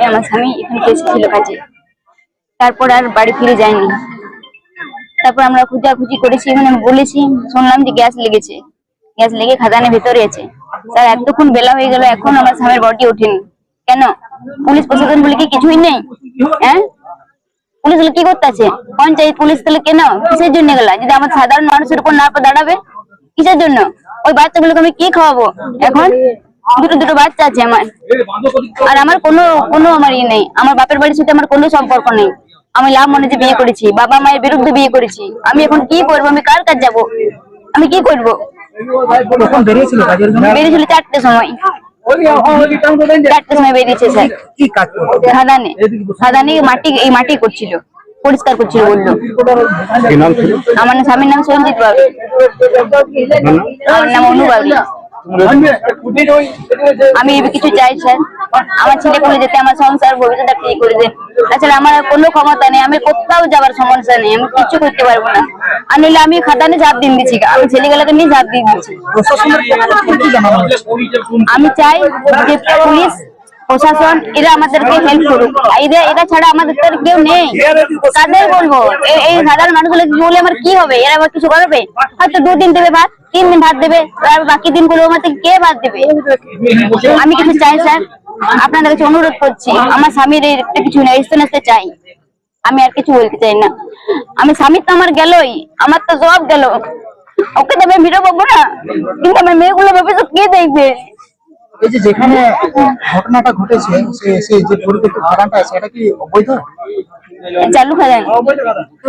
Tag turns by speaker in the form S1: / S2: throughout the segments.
S1: ওই আমার স্বামী এখানে এসেছিল কাজে। তারপর আর বাড়ি ফিরে যায়নি। তারপর আমরা খুঁজাখুঁজি করেছি মানে বলেছি, শুনলাম যে গ্যাস লেগেছে। গ্যাস লেগে খাদানের ভেতরে আছে। স্যার, এতক্ষণ বেলা হয়ে গেল, এখন আমার স্বামীর বডি ওঠেনি। কেন? পুলিশ প্রশাসন বলে কি কিছুই নেই? হ্যাঁ? পুলিশ কি করতেছে? পঞ্চায়েত পুলিশ তাহলে কেন? কিসের জন্য গেলা? যদি আমার সাধারণ মানুষের উপর না দাঁড়াবে, কিসের জন্য? ওই বাচ্চাগুলোকে আমি কি খাওয়াবো এখন? দুটো দুটো বাচ্চা আছে আমার। আর আমার কোনো কোনো আমার ইয়ে নেই। আমার বাপের বাড়ির সাথে আমার কোনো সম্পর্ক নেই। আমি লাভ মনে যে বিয়ে করেছি বাবা মায়ের বিরুদ্ধে বিয়ে করেছি। আমি এখন কি করব? আমি কার কাজ যাব? আমি কি করব?
S2: বেরিয়েছিল কাজের জন্য?
S1: বেরিয়েছিল চারটের সময়। বেরিয়েছে স্যার। মাটি এই মাটি করছিল। পরিষ্কার করছিল বলল। আমার স্বামীর নাম সঞ্জিত বাবু। আমার নাম অনু বাবু আমি কিছু চাই স্যার। আমার ছেলে করে যেতে আমার সংসার ভবিষ্যৎ ঠিক করে দেন তাছাড়া আমার কোনো ক্ষমতা নেই আমি কোথাও যাবার সমস্যা নেই আমি কিছু করতে পারব না। আর নইলে আমি খাতানে ঝাঁপ দিন দিচ্ছি আমি ছেলেগুলোকে নিয়ে ঝাঁপ দিয়ে দিচ্ছি আমি চাই যে পুলিশ প্রশাসন, এরা আমাদেরকে হেল্প করুক। এরা এটা ছাড়া আমাদের তো কেউ নেই। কাদের বলব? এই সাধারণ মানুষগুলো বলে আমার কি হবে? এরা আবার কিছু করবে? হয়তো দুদিন দেবে ভাত, তিন দিন ভাত দেবে, আর বাকি দিনগুলো আমার থেকে কে ভাত দেবে? আমি কিছু চাই, স্যার। আপনাদের কাছে অনুরোধ করছি। আমার স্বামীর একটা কিছু নেই স্থনাতে চাই। আমি আর কিছু বলতে চাই না। আমি স্বামী তো আমার গেলই, আমার তো জবাব গেল। ওকে তো আমি ভিডিও পাবো না। কিন্তু আমার মেয়েগুলো তো কে দেখবে?
S2: এই যে যেখানে ঘটনাটা ঘটেছে সে সে যে ভাড়াটা আছে এটা কি অবৈধ?
S1: চালু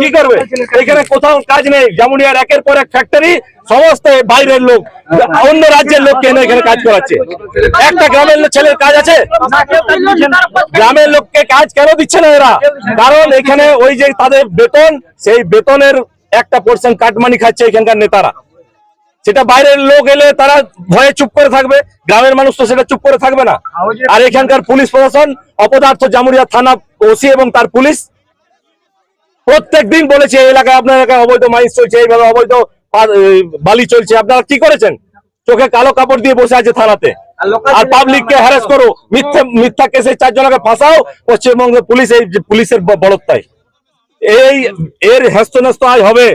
S3: কি করবে? এখানে কোথাও কাজ নেই। জামুনিয়ার একের পর এক ফ্যাক্টরি সমস্ত বাইরের লোক অন্য রাজ্যের লোককে এনে এখানে কাজ করাচ্ছে। একটা গ্রামের ছেলের কাজ আছে। গ্রামের লোককে কাজ কেন দিচ্ছে না এরা? কারণ এখানে ওই যে তাদের বেতন সেই বেতনের একটা পোর্শন কাটমানি খাচ্ছে এখানকার নেতারা। সেটা বাইরের লোক এলে তারা ভয়ে চুপ করে থাকবে গ্রামের মানুষ তো সেটা চুপ করে থাকবে না। আর এখানকার পুলিশ প্রশাসন অপদার্থ জামুরিয়া থানা ওসি এবং তার পুলিশ প্রত্যেক দিন বলেছে এই এলাকায় আপনার এলাকায় অবৈধ মাইন্স চলছে এইভাবে অবৈধ বালি চলছে। আপনারা কি করেছেন? চোখে কালো কাপড় দিয়ে বসে আছে থানাতে। আর পাবলিক কে হ্যারাস করো। মিথ্যা মিথ্যা কেসে চারজনকে ফাঁসাও পশ্চিমবঙ্গ পুলিশ এই যে পুলিশের ব- বড়ত্বায় এই এর হ্যাস্ত আজ হবে।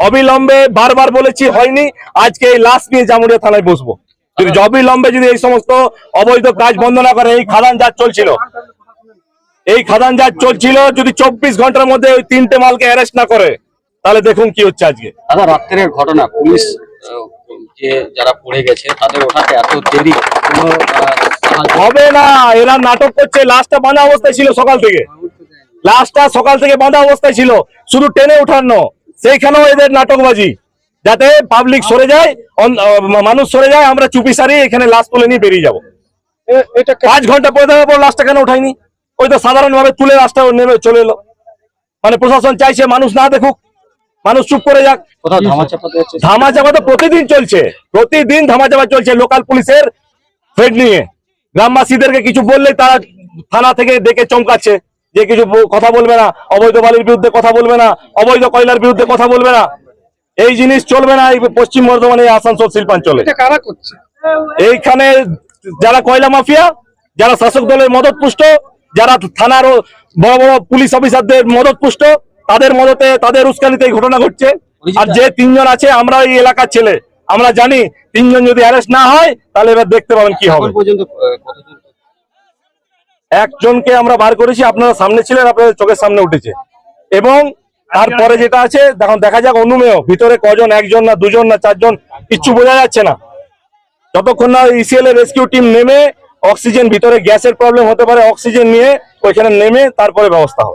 S3: অবিলম্বে বারবার বলেছি হয়নি আজকে এই লাশ নিয়ে জামুরিয়া থানায় বসবো। যদি অবিলম্বে যদি এই সমস্ত অবৈধ কাজ বন্ধ না করে এই খাদান যা চলছিল। এই খাদান যা চলছিল যদি চব্বিশ ঘণ্টার মধ্যে ওই তিনটে মালকে অ্যারেস্ট না করে তাহলে দেখুন কি হচ্ছে আজকে।
S4: দাদা রাত্রের ঘটনা পুলিশ যে যারা পড়ে গেছে তাদের ওঠাতে এত দেরি
S3: হবে না এরা নাটক করছে লাশটা বাঁধা অবস্থায় ছিল সকাল থেকে। লাশটা সকাল থেকে বাঁধা অবস্থায় ছিল শুধু টেনে উঠানো সেইখানেও এদের নাটকবাজি যাতে পাবলিক সরে যায় মানুষ সরে যায় আমরা চুপি সারি এখানে লাশ তুলে নিয়ে বেরিয়ে যাব। পাঁচ ঘণ্টা পরে দেওয়ার পর লাশটা কেন উঠায়নি। ওই তো সাধারণ ভাবে তুলে লাশটা নেমে চলে এলো। মানে প্রশাসন চাইছে মানুষ না দেখুক মানুষ চুপ করে যাক।
S4: দিয়েছে
S3: ধামাচাপা তো প্রতিদিন চলছে প্রতিদিন ধামাচাপা চলছে লোকাল পুলিশের ফেড নিয়ে। গ্রামবাসীদেরকে কিছু বললে তারা থানা থেকে ডেকে চমকাচ্ছে। যে কিছু কথা বলবে না অবৈধ বালির বিরুদ্ধে কথা বলবে না অবৈধ কয়লার বিরুদ্ধে কথা বলবে না এই জিনিস চলবে না এই পশ্চিম বর্ধমানে এই আসানসোল শিল্পাঞ্চলে। এইখানে যারা কয়লা মাফিয়া যারা শাসক দলের মদত পুষ্ট যারা থানার বড় বড় পুলিশ অফিসারদের মদত পুষ্ট তাদের মদতে তাদের উস্কানিতে এই ঘটনা ঘটছে। আর যে তিনজন আছে আমরা এই এলাকার ছেলে। আমরা জানি তিনজন যদি অ্যারেস্ট না হয় তাহলে এবার দেখতে পাবেন কি হবে।
S4: পর্যন্ত
S3: একজনকে আমরা বার করেছি, আপনারা সামনে ছিলেন, আপনাদের চোখের সামনে উঠেছে। এবং তারপরে যেটা আছে, দেখুন, দেখা যাক, অনুমেয়, ভিতরে কজন, একজন না দুজন না চারজন, কিচ্ছু বোঝা যাচ্ছে না। যতক্ষণ না ইসিএল এর রেস্কিউ টিম নেমে অক্সিজেন ভিতরে গ্যাসের প্রবলেম হতে পারে অক্সিজেন নিয়ে ওইখানে নেমে তারপরে ব্যবস্থা হবে।